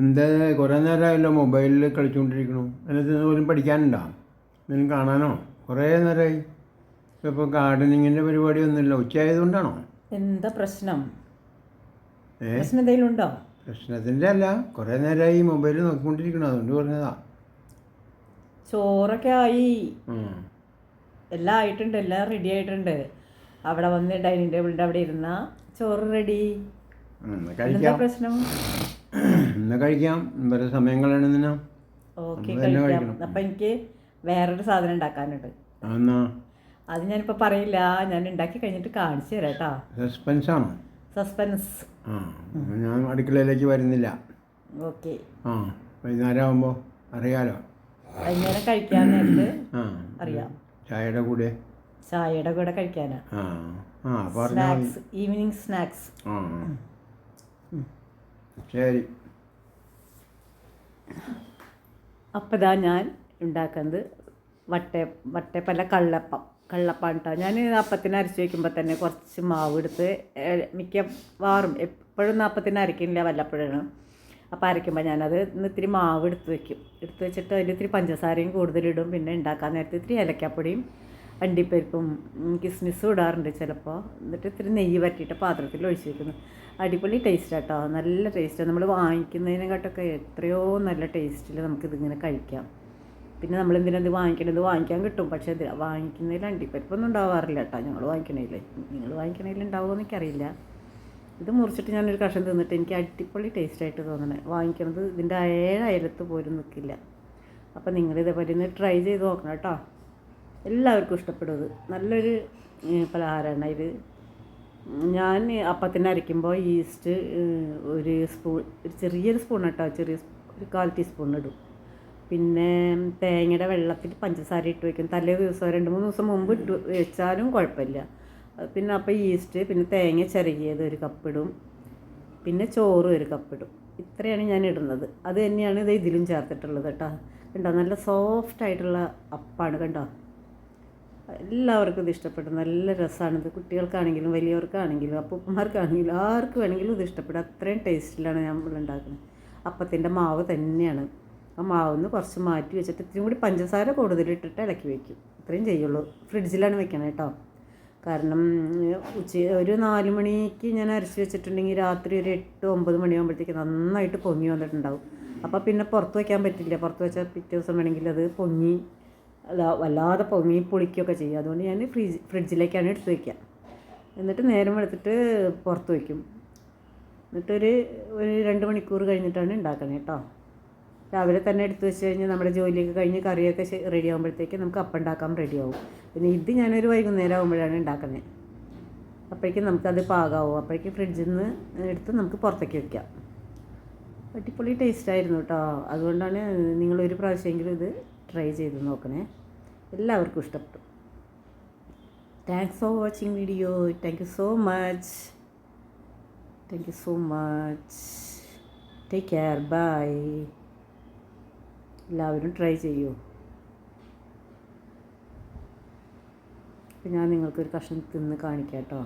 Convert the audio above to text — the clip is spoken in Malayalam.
എന്താ കുറേ നേരമായല്ലോ മൊബൈലിൽ കളിച്ചുകൊണ്ടിരിക്കണു അതിനകത്ത് പോലും പഠിക്കാനുണ്ടോ? എന്തെങ്കിലും കാണാനോ? കുറേ നേരമായി. ഇപ്പോൾ ഗാർഡനിങ്ങിന്റെ പരിപാടി ഒന്നുമില്ല ഉച്ചയായതുകൊണ്ടാണോ? എന്താ പ്രശ്നം? പ്രശ്നം എന്തെങ്കിലും ഉണ്ടോ? പ്രശ്നത്തിന്റെ അല്ല. കുറേ നേരമായി മൊബൈലിൽ മൊബൈൽ നോക്കിക്കൊണ്ടിരിക്കണം. അതുകൊണ്ട് പറഞ്ഞതാ. ചോറൊക്കെ ആയി. എല്ലാം ആയിട്ടുണ്ട്. എല്ലാം റെഡി ആയിട്ടുണ്ട്. അവിടെ വന്ന് ഡൈനിങ് ടേബിളിന്റെ അവിടെ ഇരുന്ന ചോറ് റെഡി എന്താ പ്രശ്നം? എന്നാ കഴിക്കാം. വേറെ സമയം കളയണെന്നിനാ ഓക്കെ കഴിക്കാം. അപ്പം എനിക്ക് വേറൊരു സാധനം ഉണ്ടാക്കാനുണ്ട്. എന്നാ അത് ഞാനിപ്പോൾ പറയില്ല. ഞാൻ ഉണ്ടാക്കി കഴിഞ്ഞിട്ട് കാണിച്ചു തരാം കേട്ടോ. സസ്പെൻസാണോ? സസ്പെൻസ്. ആ ഞാൻ അടുക്കളയിലേക്ക് വരുന്നില്ല. ഓക്കെ. ആ വൈകുന്നേരം ആകുമ്പോൾ അറിയാലോ. വൈകുന്നേരം കഴിക്കാൻ നേരത്ത് അറിയാം. ചായയുടെ കൂടെ? ചായയുടെ കൂടെ കഴിക്കാനാ. ആ ആ സ്നാക്സ് ഈവനിങ് സ്നാക്സ് ആ. ശരി. അപ്പോൾ ഇതാ ഞാൻ ഉണ്ടാക്കുന്നത് വട്ട വട്ടപ്പല്ല കള്ളപ്പം കള്ളപ്പം കേട്ടോ ഞാൻ അപ്പത്തിന് അരച്ച് വയ്ക്കുമ്പോൾ തന്നെ കുറച്ച് മാവ് എടുത്ത് മിക്കവാറും എപ്പോഴും അപ്പത്തിന് അരക്കില്ല വല്ലപ്പോഴാണ്. അപ്പോൾ അരയ്ക്കുമ്പോൾ ഞാനത് ഇന്ന് ഇത്തിരി മാവ് എടുത്ത് വെക്കും. എടുത്ത് വെച്ചിട്ട് അതിൽ ഇത്തിരി പഞ്ചസാരയും കൂടുതലിടും. പിന്നെ ഉണ്ടാക്കാൻ നേരത്തെ ഇത്തിരി ഏലക്കാപ്പൊടിയും അണ്ടിപ്പരിപ്പും കിസ്മിസ് ഇടാറുണ്ട് ചിലപ്പോൾ എന്നിട്ട് ഇത്തിരി നെയ്യ് വറ്റിയിട്ട് പാത്രത്തിൽ ഒഴിച്ച് വെക്കുന്നു അടിപൊളി ടേസ്റ്റ് കേട്ടോ നല്ല ടേസ്റ്റ് നമ്മൾ വാങ്ങിക്കുന്നതിനെക്കാട്ടൊക്കെ എത്രയോ നല്ല ടേസ്റ്റിൽ നമുക്കിതിങ്ങനെ കഴിക്കാം. പിന്നെ നമ്മൾ എന്തിനത് വാങ്ങിക്കണത്? വാങ്ങിക്കാൻ കിട്ടും. പക്ഷേ വാങ്ങിക്കുന്നതിൽ അണ്ടിപ്പരിപ്പൊന്നും ഉണ്ടാവാറില്ല കേട്ടോ ഞങ്ങൾ വാങ്ങിക്കണതിൽ നിങ്ങൾ വാങ്ങിക്കണേൽ ഉണ്ടാവുമോ എനിക്കറിയില്ല. ഇത് മുറിച്ചിട്ട് ഞാനൊരു കഷ്ണം തിന്നിട്ട് എനിക്ക് അടിപൊളി ടേസ്റ്റ് ആയിട്ട് തോന്നണേ. വാങ്ങിക്കണത് ഇതിന്റെ ഏഴ് അയലത്ത് പോലും നിൽക്കില്ല അപ്പോൾ നിങ്ങളിതേപോലെ ഒന്ന് ട്രൈ ചെയ്ത് നോക്കണം കേട്ടോ എല്ലാവർക്കും ഇഷ്ടപ്പെടും. ഇത് നല്ലൊരു പലഹാരമാണ് ഇത്. ഞാൻ അപ്പത്തിന് അരയ്ക്കുമ്പോൾ ഈസ്റ്റ് ഒരു സ്പൂൺ ഒരു ചെറിയൊരു സ്പൂൺ കേട്ടോ ചെറിയ ഒരു കാൽ ടീസ്പൂൺ ഇടും. പിന്നെ തേങ്ങയുടെ വെള്ളത്തിൽ പഞ്ചസാര ഇട്ട് വയ്ക്കും തലേ ദിവസം രണ്ട് മൂന്ന് ദിവസം മുമ്പ് ഇട്ട് വെച്ചാലും കുഴപ്പമില്ല. പിന്നെ അപ്പോൾ ഈസ്റ്റ് പിന്നെ തേങ്ങ ചിരകിയത് ഒരു കപ്പിടും പിന്നെ ചോറ് ഒരു കപ്പിടും ഇത്രയാണ് ഞാൻ ഇടുന്നത്. അത് തന്നെയാണ് ഇത് ഇതിലും ചേർത്തിട്ടുള്ളത് കേട്ടോ. കണ്ടോ? നല്ല സോഫ്റ്റ് ആയിട്ടുള്ള അപ്പാണ് കണ്ടോ? എല്ലാവർക്കും ഇത് ഇഷ്ടപ്പെടും നല്ല രസമാണിത് കുട്ടികൾക്കാണെങ്കിലും വലിയവർക്കാണെങ്കിലും അപ്പൂപ്പന്മാർക്കാണെങ്കിലും ആർക്ക് വേണമെങ്കിലും ഇത് ഇഷ്ടപ്പെടും. അത്രയും ടേസ്റ്റിലാണ് നമ്മൾ ഉണ്ടാക്കുന്നത്. അപ്പത്തിന്റെ മാവ് തന്നെയാണ്. ആ മാവിന്ന് കുറച്ച് മാറ്റി വെച്ചിട്ട് ഇത്തിരി കൂടി പഞ്ചസാര കൂടുതലിട്ടിട്ട് ഇളക്കി വയ്ക്കും ഇത്രയും ചെയ്യുള്ളൂ. ഫ്രിഡ്ജിലാണ് വെക്കണം കേട്ടോ. കാരണം ഉച്ച ഒരു നാല് മണിക്ക് ഞാൻ അരച്ച് വെച്ചിട്ടുണ്ടെങ്കിൽ രാത്രി ഒരു എട്ട് ഒമ്പത് മണിയാകുമ്പോഴത്തേക്ക് നന്നായിട്ട് പൊങ്ങി വന്നിട്ടുണ്ടാവും. അപ്പോൾ പിന്നെ പുറത്ത് വയ്ക്കാൻ പറ്റില്ല. പുറത്ത് വെച്ചാൽ പിറ്റേ ദിവസം വേണമെങ്കിൽ അത് പൊങ്ങി വല്ലാതെ പൊങ്ങി പൊളിക്കുകയൊക്കെ ചെയ്യും. അതുകൊണ്ട് ഞാൻ ഫ്രിഡ്ജ് ഫ്രിഡ്ജിലേക്കാണ് എടുത്ത് വയ്ക്കുക എന്നിട്ട് നേരം എടുത്തിട്ട് പുറത്ത് വയ്ക്കും എന്നിട്ടൊരു ഒരു രണ്ട് മണിക്കൂർ കഴിഞ്ഞിട്ടാണ് ഉണ്ടാക്കണേ കേട്ടോ രാവിലെ തന്നെ എടുത്ത് വെച്ച് കഴിഞ്ഞാൽ നമ്മുടെ ജോലിയൊക്കെ കഴിഞ്ഞ് കറിയൊക്കെ റെഡി ആകുമ്പോഴത്തേക്ക് നമുക്ക് അപ്പം ഉണ്ടാക്കാൻ റെഡി ആവും. പിന്നെ ഇത് ഞാനൊരു വൈകുന്നേരം ആകുമ്പോഴാണ് ഉണ്ടാക്കുന്നത് അപ്പോഴേക്കും നമുക്കത് പാകാവും. അപ്പോഴേക്കും ഫ്രിഡ്ജിൽ നിന്ന് എടുത്ത് നമുക്ക് പുറത്തേക്ക് വയ്ക്കാം അടിപൊളി ടേസ്റ്റായിരുന്നു കേട്ടോ അതുകൊണ്ടാണ് നിങ്ങളൊരു പ്രാവശ്യമെങ്കിലും ഇത് ട്രൈ ചെയ്ത് നോക്കണേ. എല്ലാവർക്കും ഇഷ്ടപ്പെട്ടു. Thanks for watching video thank you so much thank you so much take care bye എല്ലാവരും ട്രൈ ചെയ്യൂ. അപ്പം ഞാൻ നിങ്ങൾക്കൊരു കഷ്ണം തിന്ന് കാണിക്കാം കേട്ടോ.